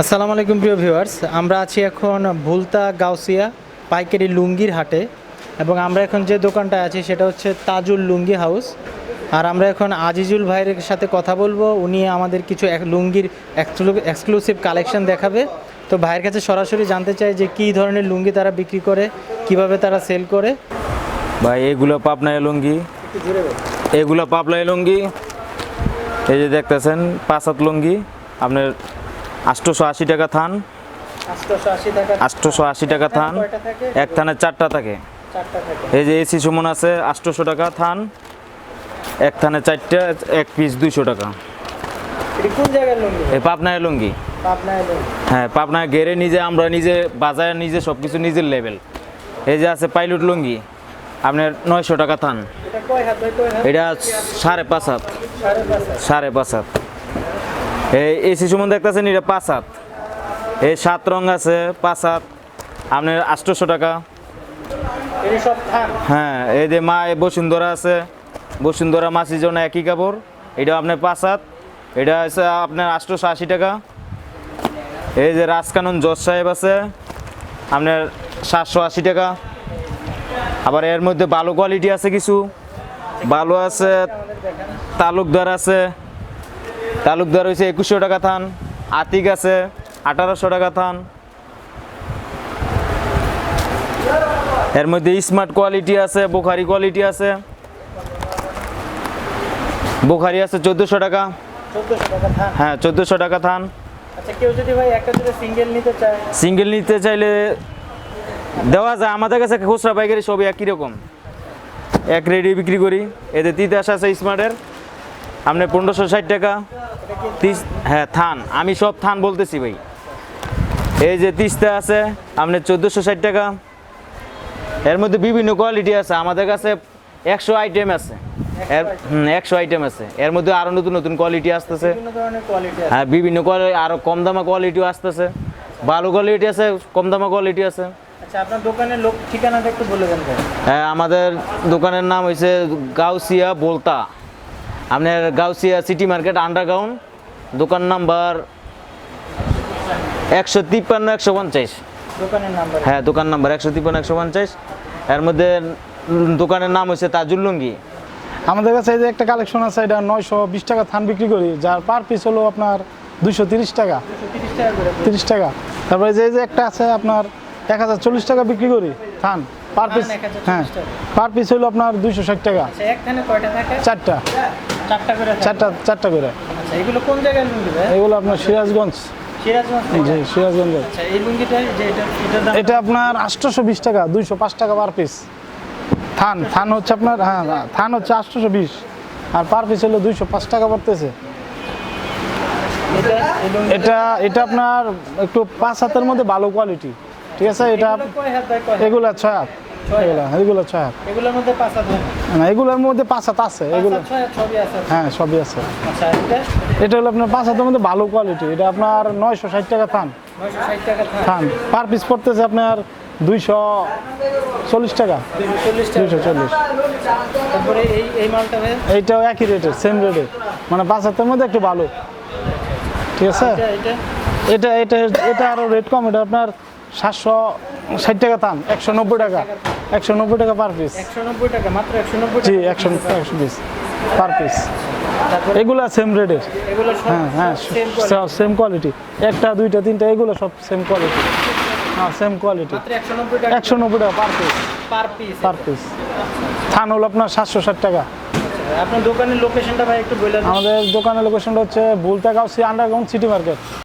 আসসালামু আলাইকুম প্রিয় ভিউয়ার্স, আমরা আছি এখন ভুলতা গাউসিয়া পাইকারি লুঙ্গির হাটে এবং আমরা এখন যে দোকানটায় আছি সেটা হচ্ছে তাজুল লুঙ্গি হাউস। আর আমরা এখন আজিজুল ভাইয়ের সাথে কথা বলব, উনি আমাদের কিছু লুঙ্গির এক্সক্লুসিভ কালেকশন দেখাবে। তো ভাইয়ের কাছে সরাসরি জানতে চাই যে কী ধরনের লুঙ্গি তারা বিক্রি করে, কীভাবে তারা সেল করে। ভাই, এগুলো পাবনায় লুঙ্গি। এগুলো পাবনায় লুঙ্গি। এই যে দেখতেছেন, পাঁচ হাত লুঙ্গি। আপনার আটশোশো আশি টাকা থান। আটশোশো আশি টাকা থান। এক থানে চারটা থাকে। এই যে এসি সুমন আছে আটশোশো টাকা থান। এক থানে চারটা এক পিস দুইশো টাকা। এই পাবনায় লুঙ্গি। হ্যাঁ পাবনায় গেরে নিজে আমরা নিজে বাজারে নিজে সব কিছু নিজের লেভেল। এই যে আছে পাইলট লুঙ্গি আপনার নয়শো টাকা থান। এটা সাড়ে পাঁচ হাত। সাড়ে পাঁচ হাত। এই এই এসি সুমন দেখতেছেন এটা পাঁচ হাত। এই সাত রং আছে পাঁচ হাত। আপনার আটশোশো টাকা। হ্যাঁ এই যে মা এই বসুন্ধরা আছে। বসুন্ধরা মাসির জন্য একই কাপড়। এটা আপনার পাঁচ হাত। এটা হচ্ছে আপনার আটশোশো আশি টাকা। এই যে রাজকানন জজ সাহেব আছে আপনার সাতশো আশি টাকা। আবার এর মধ্যে ভালো কোয়ালিটি আছে কিছু। ভালো আছে তালুকদার আছে। তালুকদার হয়েছে একুশশো টাকা থান আতিক আছে আঠারোশো টাকা থান। এর মধ্যে স্মার্ট কোয়ালিটি আছে বোখারি কোয়ালিটি আছে। বোখারি আছে চোদ্দোশো টাকা। হ্যাঁ চোদ্দোশো টাকা থান। আচ্ছা সিঙ্গেল নিতে সিঙ্গেল নিতে চাইলে দেওয়া যায়। আমাদের কাছে খুচরা পাইকারি সবই একই রকম। এক রেডি বিক্রি করি। এতে তিতাস আছে স্মার্টের আপনি পনেরোশো ষাট টাকা। হ্যাঁ থান। আমি সব থান বলতেছি ভাই। এই যে তিস্তা আছে আপনার চোদ্দোশো ষাট টাকা। এর মধ্যে বিভিন্ন কোয়ালিটি আছে। আমাদের কাছে একশো আইটেম আছে। একশো আইটেম আছে। এর মধ্যে আরও নতুন নতুন কোয়ালিটি আসতেছে। হ্যাঁ বিভিন্ন কোয়ালিটি আরও কম দামা কোয়ালিটিও আসতেছে। ভালো কোয়ালিটি আছে কম দামা কোয়ালিটি আছে। আচ্ছা আপনার দোকানের লোক ঠিকানাটা একটু বলে দেন হ্যাঁ আমাদের দোকানের নাম হয়েছে গাউসিয়া বোলতা। আপনার গাউসিয়া সিটি মার্কেট আন্ডারগ্রাউন্ড দোকান নাম্বার একশো তিপ্পান্ন একশো পঞ্চাশ হ্যাঁ দোকান নাম্বার একশো তিপ্পান্ন একশো পঞ্চাশ এর মধ্যে দোকানের নাম হচ্ছে তাজুল লুঙ্গি আমাদের কাছে এই যে একটা কালেকশন আছে এটা নয়শো বিশ টাকা থান বিক্রি করি যার পার পিস হলো আপনার দুইশো তিরিশ টাকা। তিরিশ টাকা তারপরে যে এই যে একটা আছে আপনার এক হাজার চল্লিশ টাকা বিক্রি করি থান। পার পিস হ্যাঁ পার পিস হলো আপনার দুইশো ষাট টাকা। আচ্ছা একখানে কয়টা থাকে? চারটা। চারটা করে চারটা চারটা করে। আচ্ছা এগুলো কোন জায়গায় লুঙ্গি ভাই? এগুলো আপনার সিরাজগঞ্জ। সিরাজগঞ্জ জি সিরাজগঞ্জের আচ্ছা এই লুঙ্গিটা যে এটা এটা আপনার আটশোশো বিশ টাকা দুইশো পাঁচ টাকা পার পিস থান থান হচ্ছে আপনার হ্যাঁ হ্যাঁ, থান হচ্ছে আটশোশো বিশ। আর পার পিস হলো দুইশো পাঁচ টাকা পড়তেছে। এটা এটা এটা আপনার একটু পাঁচ হাতের মধ্যে ভালো কোয়ালিটি ঠিক আছে এটা? এগুলা ছয় হাত। এগুলা এগুলো ছয় হাত। এগুলোর মধ্যে পাঁচ হাত হয় না? এগুলোর মধ্যে পাঁচ হাত আছে এগুলো। হ্যাঁ সবই আছে। আচ্ছা এটা? হলো আপনার পাঁচ হাতের মধ্যে ভালো কোয়ালিটি এটা আপনার নয়শো ষাট টাকা থান। থান। পার পিস পড়তেছে আপনার দুইশো চল্লিশ টাকা। দুইশো চল্লিশ ভাই এইটাও একই রেটের সেম রেটের মানে পাঁচ হাতের মধ্যে একটু ভালো। ঠিক আছে? এটা? এটা এটা এটা আরও রেট কম। এটা আপনার সাতশো ষাট টাকা থান একশো নব্বই টাকা। একশো নব্বই টাকা পার পিস একশো নব্বই টাকা মাত্র একশো নব্বই জি একশো একশো পিস পার পিস এগুলো সেম রেটের হ্যাঁ হ্যাঁ সেম সেম কোয়ালিটি একটা দুইটা তিনটা এগুলো সব সেম কোয়ালিটি হ্যাঁ সেম কোয়ালিটি একশো নব্বই টাকা। Per piece per piece per piece থান হলো আপনার সাতশো ষাট টাকা। আপনার দোকানের লোকেশনটা ভাই একটু বলে আমাদের দোকানের লোকেশনটা হচ্ছে বুলতা গাউসি আন্ডারগ্রাউন্ড সিটি মার্কেট